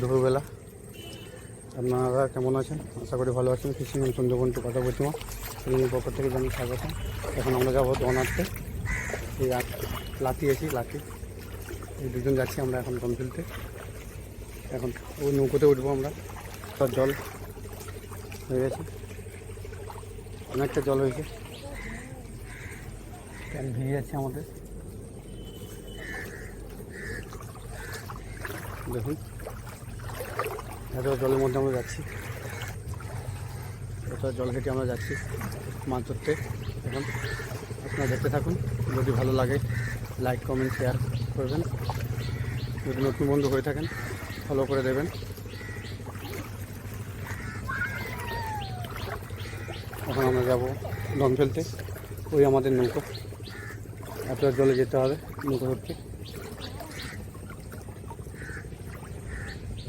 দুপুরবেলা। আপনারা কেমন আছেন? আশা করি ভালো আছেন। এন্ড সুন্দরবন টু কথা চ্যানেলের পক্ষ থেকে জানি স্বাগত। এখন আমরা যাব দোনাতে এই লাঠি আছি, লাঠি। এই দুজন যাচ্ছি আমরা এখন দম ফেলতে এখন ওই নৌকোতে উঠবো আমরা। তার জল হয়ে গেছে। অনেকটা জল হয়েছে। ভিজে যাচ্ছে আমাদের। দেখুন। এত জলের মধ্যে আমরা যাচ্ছি। এত জল ঘেটে আমরা যাচ্ছি মাছ ধরতে এখন আপনারা দেখতে থাকুন। যদি ভালো লাগে লাইক কমেন্ট শেয়ার করবেন। যদি নতুন বন্ধু হয়ে থাকেন ফলো করে দেবেন। এখন আমরা যাব দম ফেলতে ওই আমাদের নৌকো। এত জলে যেতে হবে নৌকো ধরতে।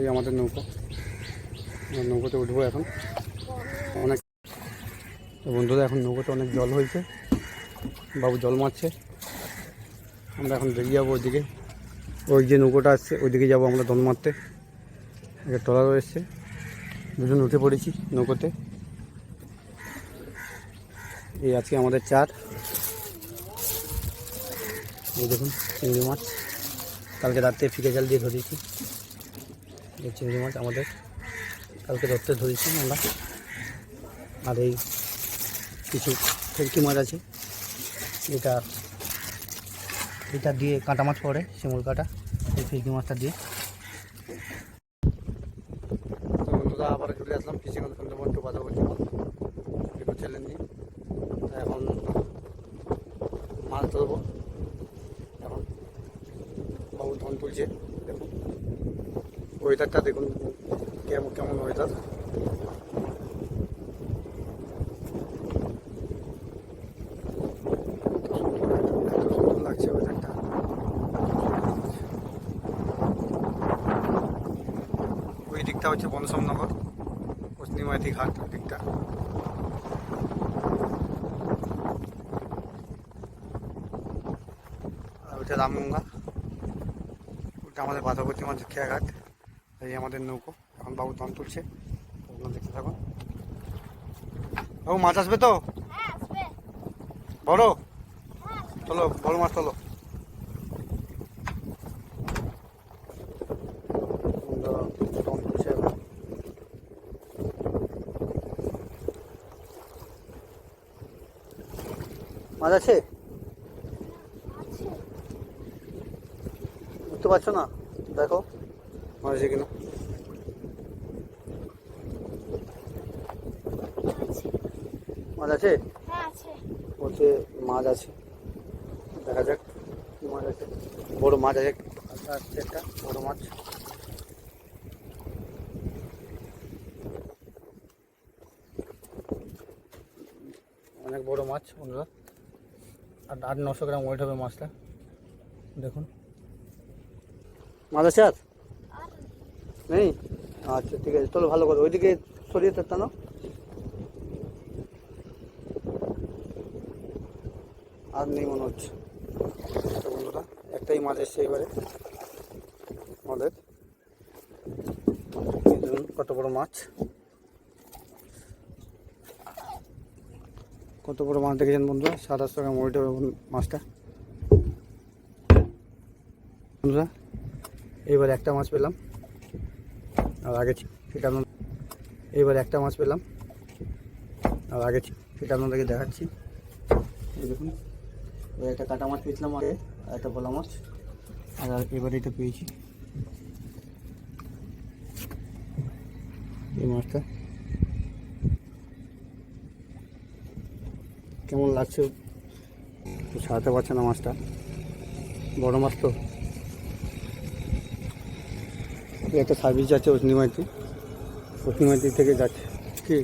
ওই আমাদের নৌকো। নৌকোতে উঠবো এখন। অনেক বন্ধুরা, এখন নৌকোতে অনেক জল হয়েছে। বাবু জল মারছে। আমরা এখন বেরিয়ে যাব ওইদিকে। ওই যে নৌকোটা আসছে, ওইদিকে যাব আমরা দল মারতে। একটা ট্রলারও এসছে। দুজন উঠে পড়েছি নৌকোতে। এই আজকে আমাদের চার। এই দেখুন চিংড়ি মাছ। কালকে রাত্রে ফিকে জাল দিয়ে ধরেছি। এই চিংড়ি মাছ আমাদের কালকে ধরতে ধরেছি আমরা। আর এই কিছু ফেরকি মাছ আছে এটা এটা দিয়ে কাঁটা মাছ পড়ে, শিমুল কাটা, এই ফেরকি মাছটা দিয়ে। তো বন্ধুরা, আবার চলে আসলাম ফিশিং সুন্দরবন একটু কথা বলছি একটু চ্যালেঞ্জ এখন মাছ ধরবো। এখন বাবু ধন তুলছে। ওয়েদারটা দেখুন কেমন কেমন ওয়েদার ওই দিকটা হচ্ছে বনসমনগর পশ্চিমায়তি ঘাট দিকটা। আর ওইটা রামগঙ্গা ওটা আমাদের বাধাবতী মাঝে খেয়াঘাট। এই আমাদের নৌকো। এখন বাবু দম তুলছে আপনারা দেখতে থাকুন। বাবু মাছ আসবে তো? বড় চলো বড় মাছ চলো। মাছ আছে। বুঝতে পারছ না? দেখো। মাছ আছে কিনা? মাছ আছে? হ্যাঁ বলছে মাছ আছে। দেখা যাক কি মাছ আছে। বড় মাছ আছে। আচ্ছা, একটা বড় মাছ। অনেক বড় মাছ বন্ধুরা। আর আট নশো গ্রাম ওয়েট হবে মাছটা। দেখুন। মাছ আছে আর? নেই? আচ্ছা ঠিক আছে, চলো ভালো করে। ওইদিকে সরিয়ে থাকতে না আর নেই মনে হচ্ছে। তো বন্ধুরা, একটাই মাছ এসছে এবারে। আমাদের। কত বড় মাছ। কত বড় মাছ দেখেছেন বন্ধুরা? সাত আটশো গ্রাম ওয়েট হবে মাছটা। বন্ধুরা এইবার একটা মাছ পেলাম। আর আগে সেটা আপনার একটা মাছ পেলাম। আর আগে সেটা আপনাদেরকে দেখাচ্ছি। এই দেখুন একটা কাটা মাছ পেয়েছিলাম আগে, আর একটা ভোলা মাছ। আর এবার এটা পেয়েছি। এই মাছটা। কেমন লাগছে? তো সারাতে পারছে না মাছটা। বড় মাছ তো। একটা সার্ভিস যাচ্ছে অগ্নিমাইতি অগ্নিমাইতি থেকে যাচ্ছে। কি?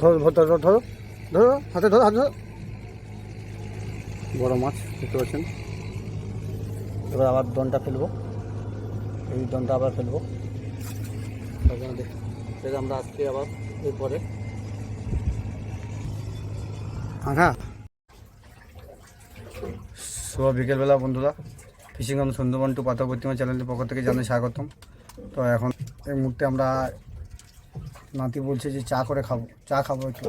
ধরো ধরো ধরো ধরো হাতে ধরো হাতে ধরো। বড় মাছ, দেখতে পাচ্ছেন। এবার আবার দনটা ফেলব। এই দনটা আবার ফেলব। দেখে আমরা আসছি আবার এরপরে। আঘা শুভ বিকেলবেলা বন্ধুরা ফিশিং অন সুন্দরবন টু পাতা প্রতিমা চ্যানেলের পক্ষ থেকে জানাই স্বাগতম। তো এখন এই মুহূর্তে আমরা নাতি বলছে যে চা করে খাব। চা খাব একটু।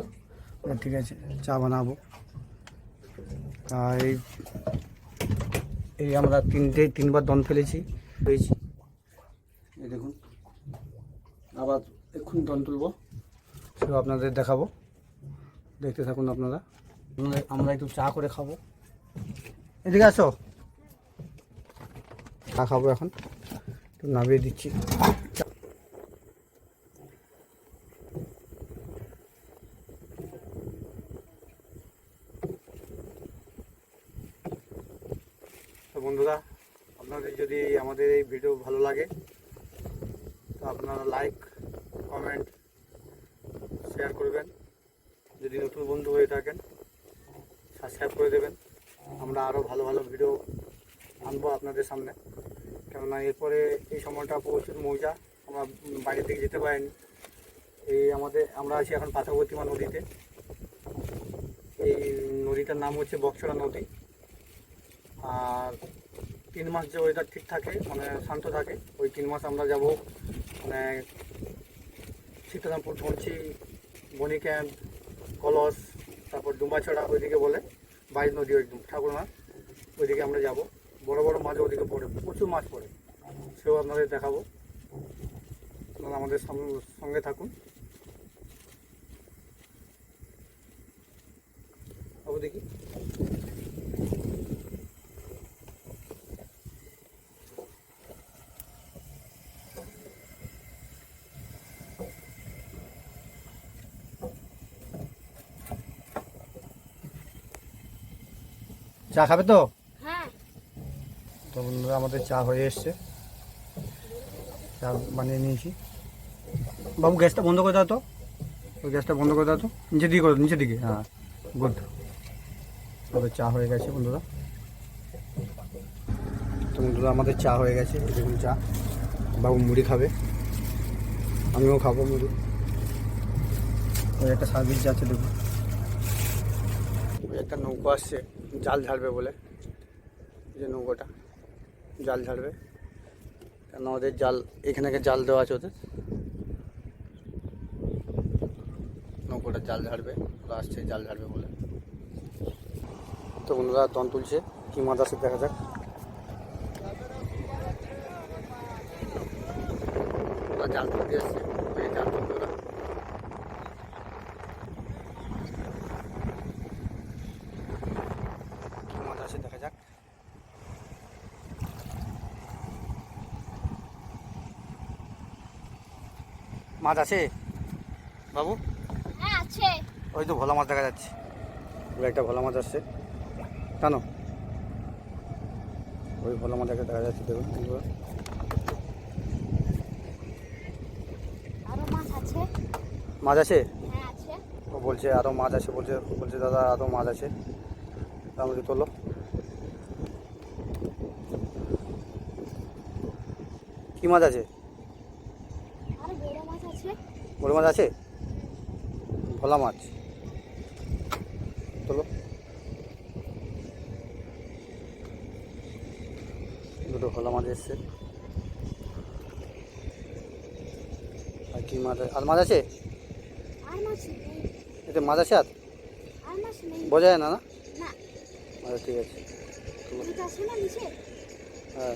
ঠিক আছে চা বানাবো। আর এই এই আমরা তিনটে তিনবার দন ফেলেছি। পেয়েছি এই দেখুন আবার এক্ষুনি দন তুলবো। সেটা আপনাদের দেখাবো। দেখতে থাকুন আপনারা। আমরা একটু চা করে খাব। এদিকে আসো। চা খাব এখন। একটু নামিয়ে দিচ্ছি। বন্ধুরা, আপনাদের যদি আমাদের এই ভিডিও ভালো লাগে, তো আপনারা লাইক কমেন্ট শেয়ার করবেন। যদি নতুন বন্ধু হয়ে থাকেন সাবস্ক্রাইব করে দেবেন। আমরা আরও ভালো ভালো ভিডিও আনব আপনাদের সামনে। কেননা এরপরে এই সময়টা প্রচুর মৌজা, আমরা বাইরে থেকে যেতে পারিনি। এই আমাদের, আমরা আছি এখন পাথাবর্তীমা নদীতে। এই নদীটার নাম হচ্ছে বক্সরা নদী। আর তিন মাস যে ওয়েদার ঠিক থাকে মানে শান্ত থাকে, ওই তিন মাস আমরা যাব মানে সীতারামপুর পৌঁছি বনি ক্যাম্প কলস, তারপর ডুম্বাছড়া ওইদিকে বলে বাইশ নদী ওই ঠাকুরমা ওইদিকে আমরা যাব। বড় বড় মাছ ওদিকে পড়ে, প্রচুর মাছ পড়ে। সেও আপনাদের দেখাবো। আপনারা আমাদের সঙ্গে থাকুন। দেখি। চা খাবে তো? তো বন্ধুরা, আমাদের চা হয়ে এসছে। চা বানিয়ে নিয়েছি। বাবু, গ্যাসটা বন্ধ করে দাও তো। ওই গ্যাসটা বন্ধ করে দাও তো। নিচের দিকে করো, নিচের দিকে। হ্যাঁ গুড। তবে চা হয়ে গেছে, বন্ধুরা। তো বন্ধুরা, আমাদের চা হয়ে গেছে দেখুন চা। বাবু মুড়ি খাবে। আমিও খাব মুড়ি। ওই একটা সার্ভিস যাচ্ছে, দেখুন। একটা নৌকো আসছে, জাল ঝাড়বে বলে। যে নৌকোটা। জাল ঝাড়বে। কেন ওদের জাল, এখানে জাল দেওয়া আছে ওদের। নৌকোটা জাল ঝাড়বে, ওরা আসছে জাল ঝাড়বে বলে। তো ওনারা দন তুলছে, কি মাছ আছে দেখা যাক। জাল তুলতে এসছে ওই জাল তুলবে ওরা কি মাছ আছে দেখা যাক মাছ আছে? বাবু? হ্যাঁ আছে। ওই তো ভোলা মাছ দেখা যাচ্ছে। একটা ভোলা মাছ আসছে। জানো ওই ভোলা মাছ একটা দেখা যাচ্ছে দেখুন। মাছ আছে? হ্যাঁ আছে। ও বলছে আরও মাছ আছে বলছে বলছে দাদা আরও মাছ আছে। আমাকে তোলো। কি মাছ আছে? বড় মাছ আছে? ভোলা মাছ। তোলো। দুটো ভোলা মাছ এসছে। আর কি মাছ আর মাছ আছে? এতে মাছ আছে আর? বোঝা যায় না না? আচ্ছা ঠিক আছে। হ্যাঁ।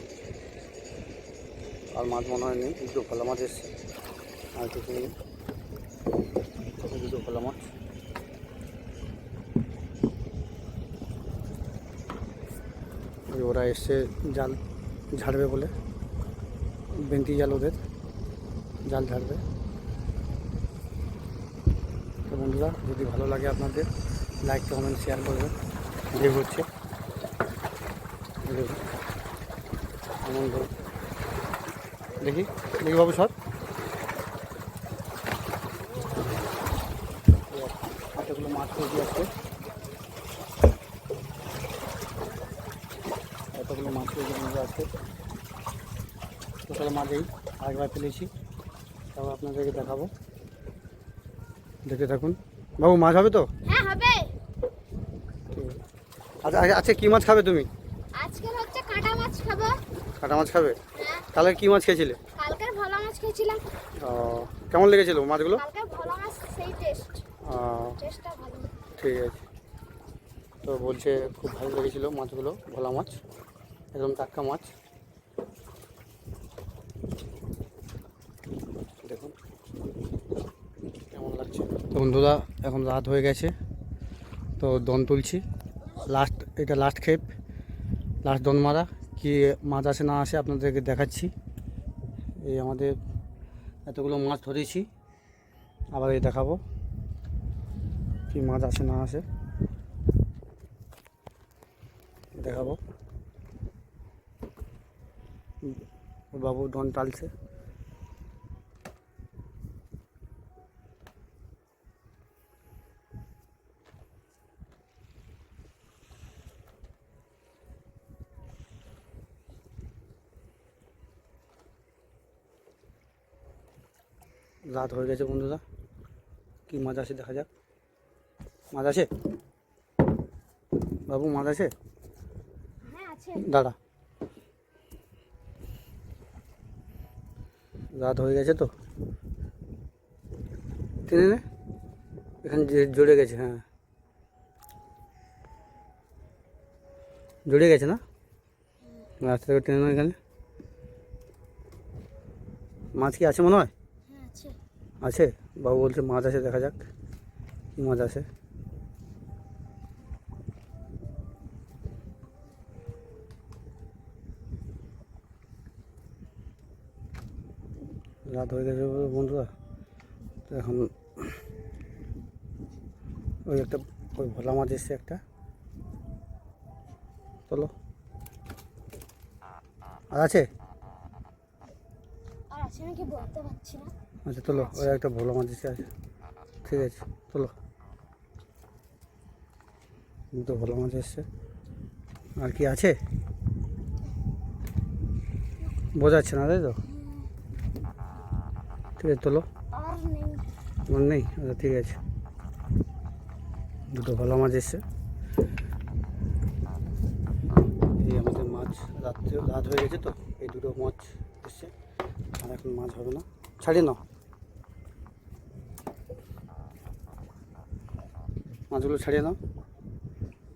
আর মাছ মনে হয় নেই। দুটো ভোলা মাছ এসছে। আর কিছু নেই। ভোলা মাছ ওরা এসছে জাল ঝাড়বে বলে। বেন্তি জাল ওদের। জাল ঝাড়বে। তো বন্ধুরা, যদি ভালো লাগে আপনাদের লাইক কমেন্ট শেয়ার করবেন। যে হচ্ছে। দেখি দেখি বাবু সর পেয়েছি আজকে এতগুলো মাছ আজকে টোটাল মাছ এই আরেকবার ফেলেছি তারপর আপনাদেরকে দেখাবো দেখে থাকুন। বাবু মাছ হবে তো? হ্যাঁ আছে আচ্ছা আচ্ছা, কী মাছ খাবে তুমি? আজকে হচ্ছে কাটা মাছ খাব। কাটা মাছ খাবে? হ্যাঁ। কালকে কী মাছ খেয়েছিলে? কালকের ভালো খেয়েছিলাম। ও, কেমন লেগেছিল মাছগুলো? কালকে ভালো মাছ সেই টেস্ট ও, টেস্টটা ঠিক আছে। তো বলছে, খুব ভালো লেগেছিলো মাছগুলো, ভোলা মাছ, একদম টাটকা মাছ। দেখুন, কেমন লাগছে। তো বন্ধুরা, এখন রাত হয়ে গেছে, তো দন তুলছি। লাস্ট এটা লাস্ট খেপ লাস্ট দন মারা কি মাছ আসে না আসে আপনাদেরকে দেখাচ্ছি। এই আমাদের এতগুলো মাছ ধরেছি, আবার এই দেখাবো। কি মাছ আসে না আসে দেখাবো। ওর বাবু ডন টালছে। রাত হয়ে গেছে বন্ধুরা। কি মাছ আছে দেখা যাক। মাছ আছে? বাবু মাছ আছে? হ্যাঁ দাঁড়া। রাত হয়ে গেছে তো? টেনে নে। এখানে যে জড়ে গেছে হ্যাঁ। জড়ে গেছে না? রাস্তা থেকে টেনে না এখানে। মাছ কি আছে মনে হয়? হ্যাঁ আছে। আছে। বাবু বলছে মাছ আছে দেখা যাক। কি মাছ আছে? রাত হয়ে গেছে বন্ধুরা। তো এখন ওই একটা ওই ভোলা মাছ এসছে একটা। চলো। আর আছে? আচ্ছা চলো ওই একটা ভোলা মাছ এসে আছে। ঠিক আছে চলো। দুটো ভোলা মাছ এসছে। আর কি আছে? বোঝাচ্ছে না তাই তো? ঠিক আছে চলো আর নেই? আচ্ছা ঠিক আছে। দুটো ভালো মাছ এসছে। এই আমাদের মাছ রাত্রে রাত হয়ে গেছে তো, এই দুটো মাছ এসছে। আর এখন মাছ হবে না। ছাড়িয়ে নাও। মাছগুলো ছাড়িয়ে নাও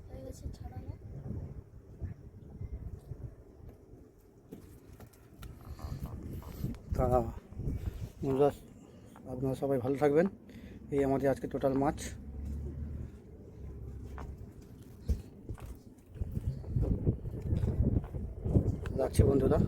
হয়ে গেছে ছড়ানো তা বন্ধুরা আপনারা সবাই ভালো থাকবেন। এই আমাদের আজকে টোটাল মাছ রাখছি বন্ধুরা।